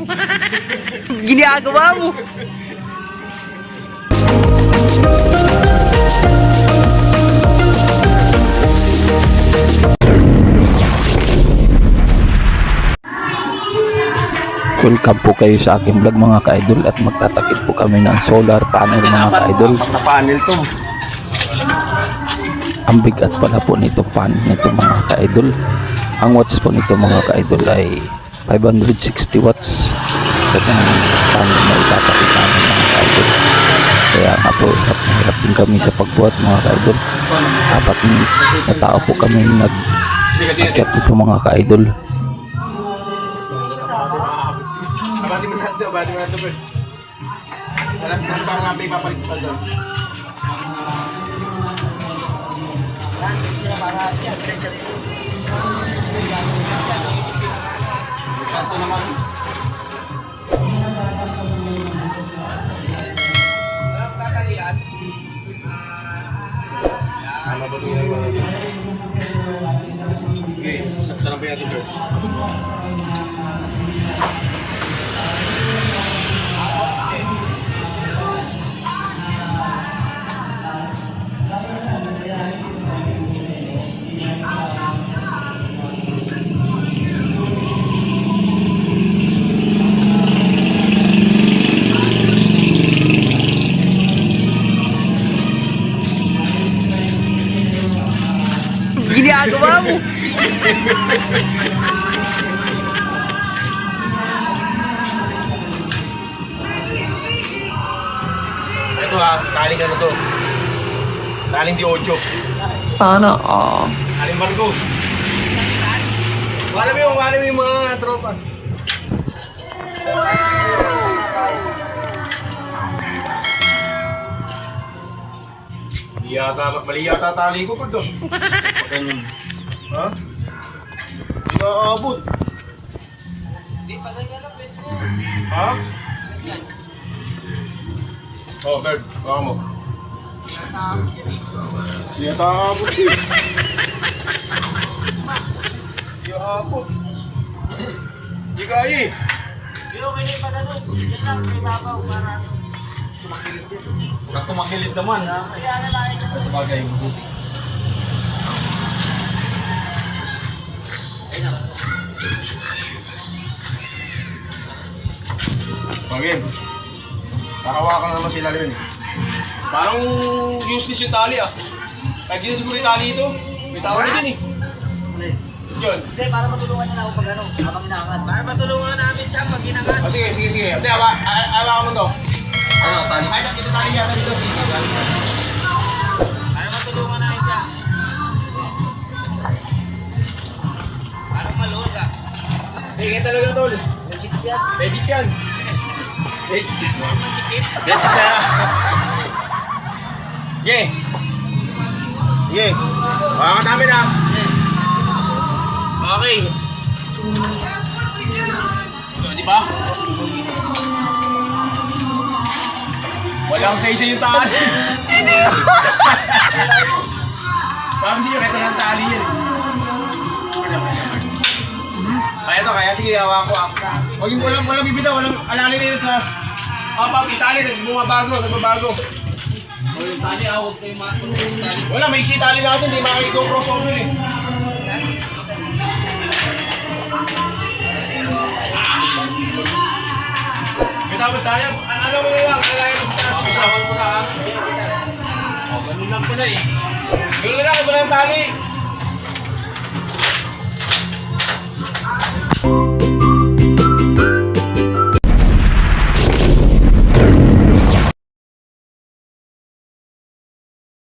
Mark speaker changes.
Speaker 1: Ginagawa mo.
Speaker 2: Welcome po kayo sa aking vlog mga ka-idol at magtatakip po kami ng solar panel mga ka-idol.
Speaker 3: Na panel to.
Speaker 2: Ang bigat pala po nito panel nito mga ka-idol. Ang watts po nito mga ka-idol ay 560 watts. Ito ang panel na itatakip namin mga ka-idol. Kaya nga po hirap na hirap din kami sa pagbuhat mga ka-idol. Apat na tao po kami nag akyat dito mga ka-idol.
Speaker 3: Abati mo natin, abati mo natin. pre. Alam, saan parang nga pa ipapalit sa doon? Tama ba ito ginagawa natin? Okay, sa- saan ba natin bro?
Speaker 1: Ginagawa mo.
Speaker 3: Ito ha, taling ano to? Taling di 8.
Speaker 1: Sana all.
Speaker 3: Taling barko. Wala mo yung, wala mo yung mga tropa. Yata, mali yata tali ko pa doon. Ganun. Ha? Hindi na aabot. Ha? Oh, third. Baka mo. Hindi yata aabot eh. Hindi aabot. Hindi kaya eh. Huwag tumakilid naman. Sa bagay. Pagin. Nakawakan naman sila rin. Parang useless yung tali ah. Kahit di na siguro yung tali ito. May tawag na din eh. Yun.
Speaker 4: Hindi, para matulungan niya na ako pag ano, habang inaangat. Para matulungan namin siya pag inaangat.
Speaker 3: Oh, sige, sige, sige. Hindi, awa, a- awa ka mo to. Ano, tali? Ay, ito tali yata dito.
Speaker 4: Para matulungan namin siya. Para maluwag ah.
Speaker 3: Sige, talaga tol.
Speaker 4: Legit yan.
Speaker 3: Legit yan.
Speaker 4: Masikip.
Speaker 3: Yeah. Yeah. Baka ka dami na. Okay. So, di ba? Walang sa isa yung tali. Parang siya kahit walang tali yan. Kaya to, kaya sige, hawa ko ah. Huwag yung walang, walang bibitaw, walang alali na yun sa... Ah, papi, tali, bumabago, nagbabago.
Speaker 4: Tali huwag kayo tali.
Speaker 3: Wala, may iksi tali natin, di makikita crossover eh. May tapos tayo, a- ano mo na lang, alalayan mo sa taas. Usawan mo na ha.
Speaker 4: Oh, ganun lang pala eh.
Speaker 3: Ganun lang, kung walang tali.